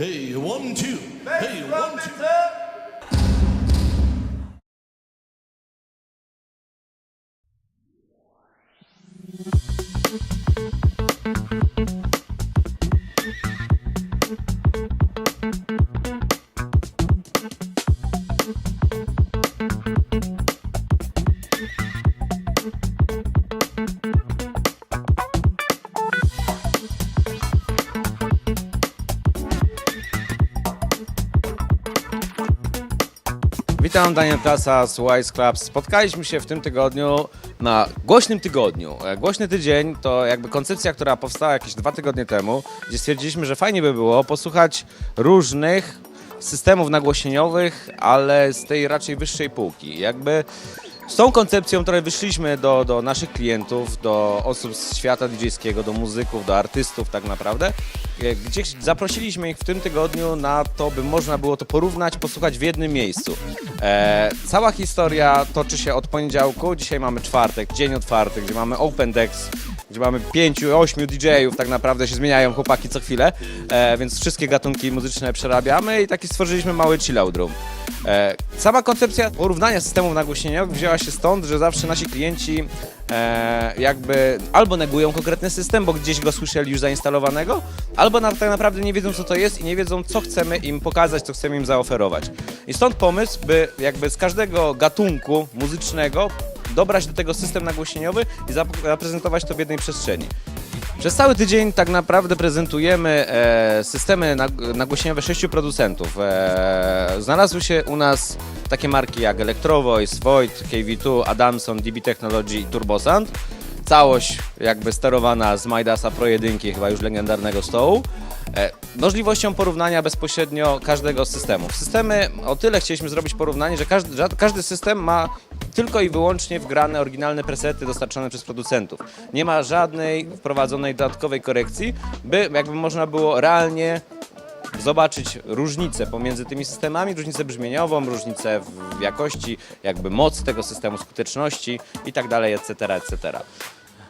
Hey, one, two. Hey, one, two. Witam, Daniel Klasa z Wise Club. Spotkaliśmy się w tym tygodniu na głośnym tygodniu. E, Głośny tydzień to jakby koncepcja, która powstała jakieś dwa tygodnie temu, gdzie stwierdziliśmy, że fajnie by było posłuchać różnych systemów nagłośnieniowych, ale z tej raczej wyższej półki. Jakby z tą koncepcją trochę wyszliśmy do, do naszych klientów, do osób z świata DJ-skiego, do muzyków, do artystów tak naprawdę, e, gdzie zaprosiliśmy ich w tym tygodniu na to, by można było to porównać, posłuchać w jednym miejscu. E, cała historia toczy się od poniedziałku, dzisiaj mamy czwartek, dzień otwarty, gdzie mamy Open Decks, gdzie mamy pięciu, ośmiu DJ-ów, tak naprawdę się zmieniają chłopaki co chwilę, e, więc wszystkie gatunki muzyczne przerabiamy i taki stworzyliśmy mały chillout room. E, sama koncepcja porównania systemów nagłośnieniowych wzięła się stąd, że zawsze nasi klienci e, jakby albo negują konkretny system, bo gdzieś go słyszeli już zainstalowanego, albo na, tak naprawdę nie wiedzą co to jest i nie wiedzą co chcemy im pokazać, co chcemy im zaoferować. I stąd pomysł, by jakby z każdego gatunku muzycznego dobrać do tego system nagłośnieniowy i zap- zaprezentować to w jednej przestrzeni. Przez cały tydzień tak naprawdę prezentujemy e, systemy nag- nagłośnieniowe sześciu producentów. E, znalazły się u nas takie marki jak Electrovoice, Void, KV2, Adamson, DB Technology i Turbosound. Całość jakby sterowana z Majdasa Pro 1, chyba już legendarnego stołu. E, możliwością porównania bezpośrednio każdego z systemów. Systemy, o tyle chcieliśmy zrobić porównanie, że każdy, każdy system ma tylko i wyłącznie wgrane oryginalne presety dostarczane przez producentów. Nie ma żadnej wprowadzonej dodatkowej korekcji, by jakby można było realnie zobaczyć różnicę pomiędzy tymi systemami, różnicę brzmieniową, różnicę w jakości, jakby mocy tego systemu, skuteczności i dalej, etc., etc.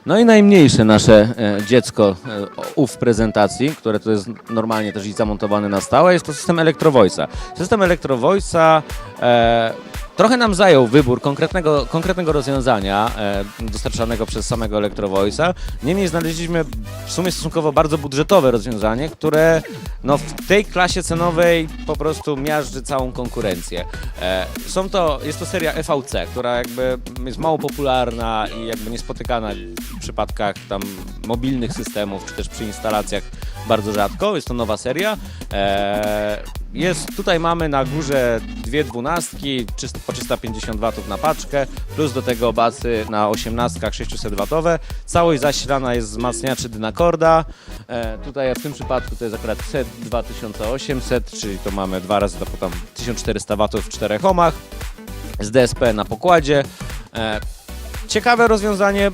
No i najmniejsze nasze e, dziecko e, ów prezentacji, które to jest normalnie też i zamontowane na stałe, jest to system Electrovoice'a. System Electrovoice'a e, trochę nam zajął wybór konkretnego, konkretnego rozwiązania e, dostarczanego przez samego Electrovoice'a. Niemniej znaleźliśmy w sumie stosunkowo bardzo budżetowe rozwiązanie, które no, w tej klasie cenowej po prostu miażdży całą konkurencję. E, są to, jest to seria EVC, która jakby jest mało popularna i jakby niespotykana w przypadkach tam mobilnych systemów, czy też przy instalacjach bardzo rzadko. Jest to nowa seria. E, jest, tutaj mamy na górze dwie dwunastki, po 350 W na paczkę, plus do tego basy na 18 600 W. Całość zasilana jest z wzmacniaczy Dynacorda. E, tutaj w tym przypadku to jest akurat set 2800, czyli to mamy dwa razy potem 1400 W w czterech ohmach z DSP na pokładzie. E, ciekawe rozwiązanie,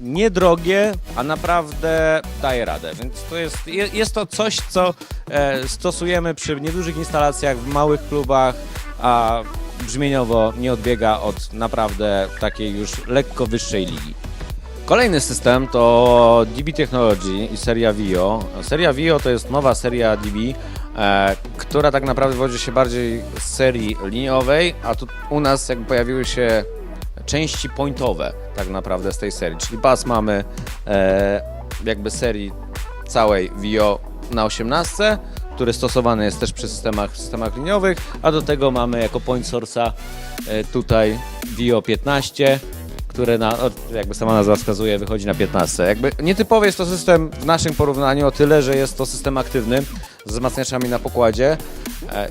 niedrogie, a naprawdę daje radę. Więc to jest, je- jest to coś, co e, stosujemy przy niedużych instalacjach, w małych klubach, a brzmieniowo nie odbiega od naprawdę takiej już lekko wyższej ligi. Kolejny system to DB Technology i seria VIO. Seria VIO to jest nowa seria DB, e, która tak naprawdę wodzi się bardziej z serii liniowej, a tu u nas jakby pojawiły się części pointowe tak naprawdę z tej serii, czyli bas mamy e, jakby serii całej VIO na 18, który stosowany jest też przy systemach, systemach liniowych, a do tego mamy jako point source'a e, tutaj VIO 15, które na, jakby sama nazwa wskazuje, wychodzi na 15. Jakby nietypowy jest to system w naszym porównaniu o tyle, że jest to system aktywny z wzmacniaczami na pokładzie. E,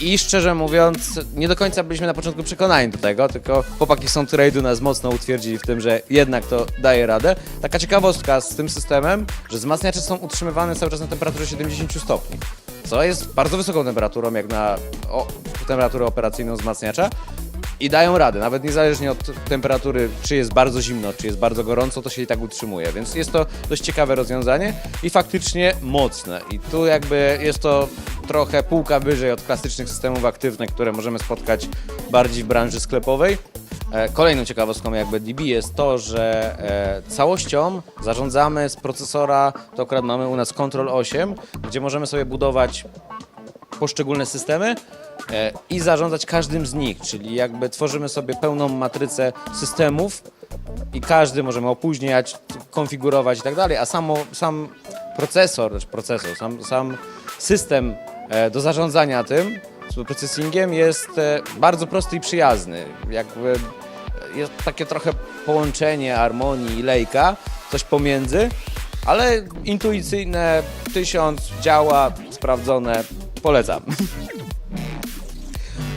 I szczerze mówiąc, nie do końca byliśmy na początku przekonani do tego, tylko chłopaki z Sound Trade'u nas mocno utwierdzili w tym, że jednak to daje radę. Taka ciekawostka z tym systemem, że wzmacniacze są utrzymywane cały czas na temperaturze 70 stopni, co jest bardzo wysoką temperaturą jak na o, temperaturę operacyjną wzmacniacza i dają radę, nawet niezależnie od temperatury, czy jest bardzo zimno, czy jest bardzo gorąco, to się i tak utrzymuje, więc jest to dość ciekawe rozwiązanie i faktycznie mocne. I tu jakby jest to trochę półka wyżej od klasycznych systemów aktywnych, które możemy spotkać bardziej w branży sklepowej. E, Kolejną ciekawostką jakby DB jest to, że e, całością zarządzamy z procesora, to akurat mamy u nas Control 8, gdzie możemy sobie budować poszczególne systemy e, i zarządzać każdym z nich, czyli jakby tworzymy sobie pełną matrycę systemów i każdy możemy opóźniać, konfigurować i tak dalej, a samo, sam procesor, znaczy procesor, sam, sam system do zarządzania tym, processingiem jest e, bardzo prosty i przyjazny. Jakby jest takie trochę połączenie harmonii i lejka, coś pomiędzy, ale intuicyjne, tysiąc, działa, sprawdzone, polecam.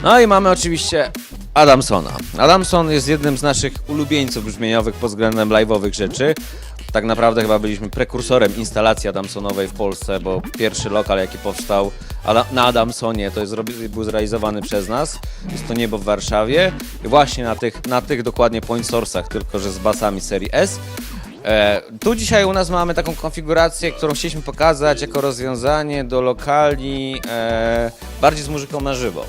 No i mamy oczywiście Adamsona. Adamson jest jednym z naszych ulubieńców brzmieniowych pod względem live'owych rzeczy. Tak naprawdę chyba byliśmy prekursorem instalacji Adamsonowej w Polsce, bo pierwszy lokal jaki powstał Na Adamsonie to jest, był zrealizowany przez nas. Jest to niebo w Warszawie i właśnie na tych, na tych dokładnie point source'ach, tylko że z basami serii S. E, tu dzisiaj u nas mamy taką konfigurację, którą chcieliśmy pokazać jako rozwiązanie do lokali e, bardziej z muzyką na żywo.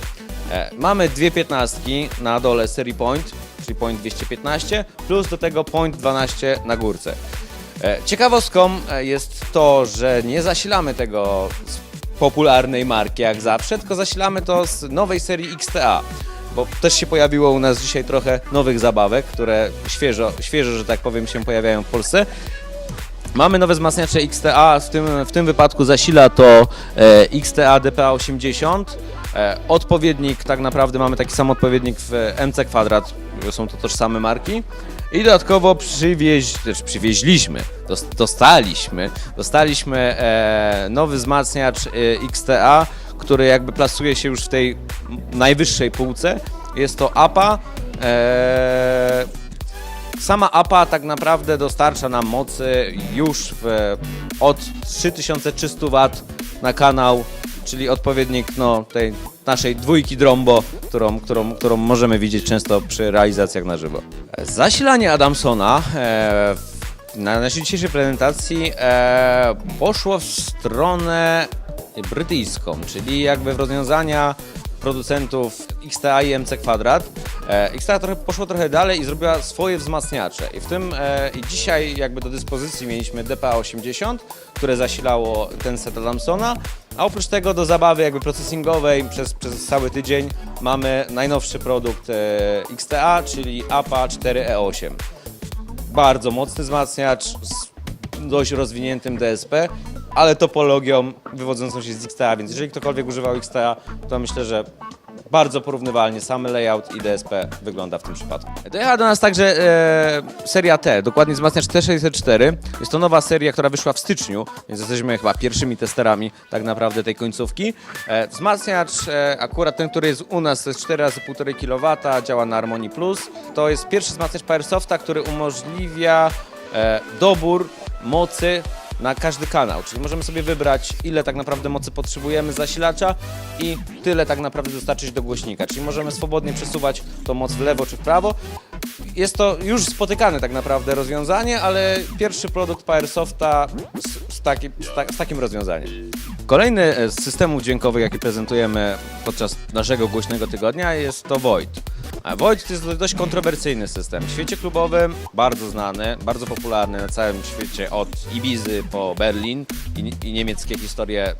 E, mamy dwie piętnastki na dole serii Point, czyli Point 215, plus do tego Point 12 na górce. E, ciekawostką e, jest to, że nie zasilamy tego z popularnej marki jak zawsze, tylko zasilamy to z nowej serii XTA. Bo też się pojawiło u nas dzisiaj trochę nowych zabawek, które świeżo, świeżo, że tak powiem, się pojawiają w Polsce. Mamy nowe wzmacniacze XTA, w tym, w tym wypadku zasila to e, XTA DPA80. E, odpowiednik, tak naprawdę mamy taki sam odpowiednik w MC Kwadrat, są to tożsame marki. I dodatkowo przywieź, znaczy przywieźliśmy, dos- dostaliśmy, dostaliśmy e, nowy wzmacniacz e, XTA, który jakby plasuje się już w tej najwyższej półce. Jest to APA. E, Sama APA tak naprawdę dostarcza nam mocy już w, od 3300 W na kanał, czyli odpowiednik no, tej naszej dwójki Drombo, którą, którą, którą możemy widzieć często przy realizacjach na żywo. Zasilanie Adamsona e, na naszej dzisiejszej prezentacji e, poszło w stronę brytyjską, czyli jakby w rozwiązania producentów XTA i MC Kwadrat. E, XTA trochę, poszło trochę dalej i zrobiła swoje wzmacniacze. I w tym e, i dzisiaj jakby do dyspozycji mieliśmy DPA80, które zasilało ten set Adamsona, a oprócz tego do zabawy jakby processingowej przez, przez cały tydzień mamy najnowszy produkt e, XTA, czyli APA 4E8 bardzo mocny wzmacniacz z dość rozwiniętym DSP, ale topologią wywodzącą się z XTA, więc jeżeli ktokolwiek używał XTA, to myślę, że bardzo porównywalnie sam layout i DSP wygląda w tym przypadku. Dojechała do nas także e, seria T, dokładnie wzmacniacz T604. Jest to nowa seria, która wyszła w styczniu, więc jesteśmy chyba pierwszymi testerami tak naprawdę tej końcówki. E, wzmacniacz, e, akurat ten, który jest u nas, to jest 4 razy 1,5 kW, działa na Harmony Plus. To jest pierwszy wzmacniacz Powersofta, który umożliwia e, dobór mocy na każdy kanał, czyli możemy sobie wybrać ile tak naprawdę mocy potrzebujemy zasilacza i tyle tak naprawdę dostarczyć do głośnika, czyli możemy swobodnie przesuwać tą moc w lewo czy w prawo. Jest to już spotykane tak naprawdę rozwiązanie, ale pierwszy produkt Powersofta z, z, taki, z, ta, z takim rozwiązaniem. Kolejny e, z systemów dźwiękowych, jaki prezentujemy podczas naszego głośnego tygodnia jest to Void. Void to jest dość kontrowersyjny system. W świecie klubowym bardzo znany, bardzo popularny na całym świecie od Ibizy po Berlin i, i niemieckie historie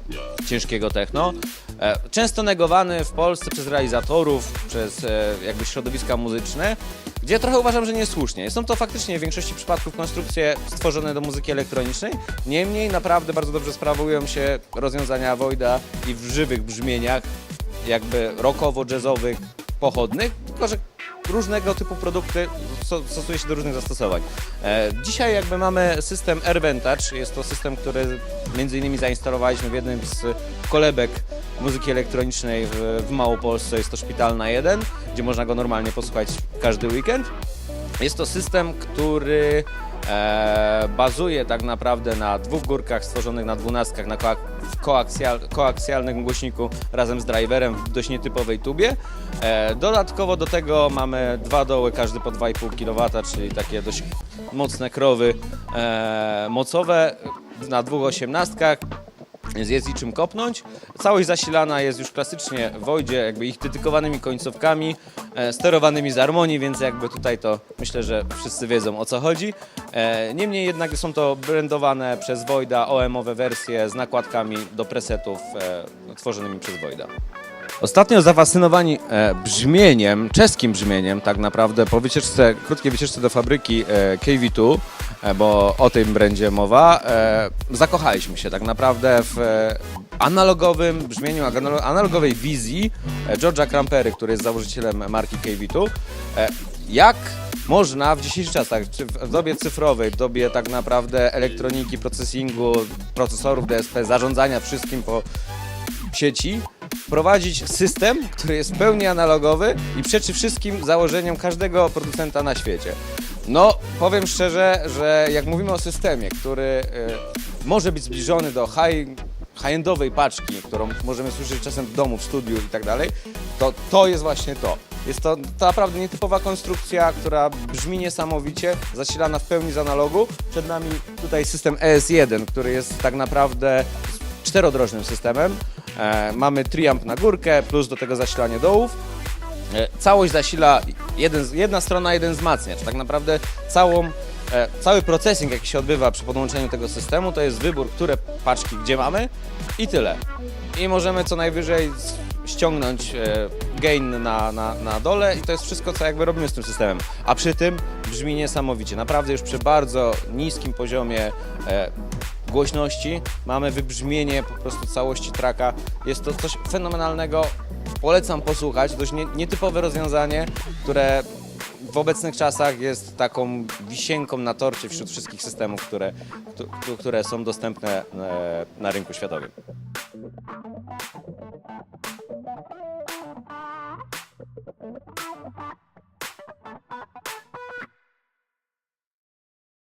ciężkiego techno. E, Często negowany w Polsce przez realizatorów, przez e, jakby środowiska muzyczne, gdzie trochę uważam, że niesłusznie. Są to faktycznie w większości przypadków konstrukcje stworzone do muzyki elektronicznej, niemniej naprawdę bardzo dobrze sprawują się rozwiązania Voida i w żywych brzmieniach, jakby rockowo-jazzowych, pochodnych, tylko że różnego typu produkty sto- stosuje się do różnych zastosowań. E, dzisiaj jakby mamy system AirVantage, jest to system, który między innymi zainstalowaliśmy w jednym z kolebek muzyki elektronicznej w, Małopolsce, jest to Szpitalna 1, gdzie można go normalnie posłuchać każdy weekend. Jest to system, który bazuje tak naprawdę na dwóch górkach stworzonych na dwunastkach na koak koaksjal koaksjalnym głośniku razem z driverem w dość nietypowej tubie. E, dodatkowo do tego mamy dwa doły, każdy po 2,5 kW, czyli takie dość mocne krowy e, mocowe na dwóch osiemnastkach. Więc jest i czym kopnąć. Całość zasilana jest już klasycznie Wojdzie, jakby ich dedykowanymi końcówkami, e, sterowanymi z harmonii, więc jakby tutaj to myślę, że wszyscy wiedzą o co chodzi. E, niemniej jednak są to brandowane przez Wojda OM-owe wersje z nakładkami do presetów e, tworzonymi przez Wojda. Ostatnio zafascynowani e, brzmieniem, czeskim brzmieniem tak naprawdę po wycieczce, krótkiej wycieczce do fabryki e, KV2, e, bo o tym będzie mowa, e, zakochaliśmy się tak naprawdę w e, analogowym brzmieniu, analo- analogowej wizji e, George'a Krampery, który jest założycielem marki KV2. E, jak można w dzisiejszych czasach, czy w dobie cyfrowej, w dobie tak naprawdę elektroniki, procesingu, procesorów DSP, zarządzania wszystkim po sieci wprowadzić system, który jest w pełni analogowy i przeczy wszystkim założeniom każdego producenta na świecie. No, powiem szczerze, że jak mówimy o systemie, który e, może być zbliżony do high, high-endowej paczki, którą możemy słyszeć czasem w domu, w studiu i tak dalej, to to jest właśnie to. Jest to, to naprawdę nietypowa konstrukcja, która brzmi niesamowicie, zasilana w pełni z analogu. Przed nami tutaj system ES1, który jest tak naprawdę czterodrożnym systemem. E, mamy triamp na górkę, plus do tego zasilanie dołów. E, całość zasila jeden, jedna strona, jeden wzmacniacz. Tak naprawdę całą, e, cały procesing, jaki się odbywa przy podłączeniu tego systemu, to jest wybór, które paczki gdzie mamy i tyle. I możemy co najwyżej ściągnąć e, gain na, na, na dole i to jest wszystko, co jakby robimy z tym systemem. A przy tym brzmi niesamowicie. Naprawdę już przy bardzo niskim poziomie e, głośności mamy wybrzmienie po prostu całości traka. Jest to coś fenomenalnego. Polecam posłuchać. Dość nie, nietypowe rozwiązanie, które w obecnych czasach jest taką wisienką na torcie wśród wszystkich systemów, które, któ- które są dostępne e, na rynku światowym.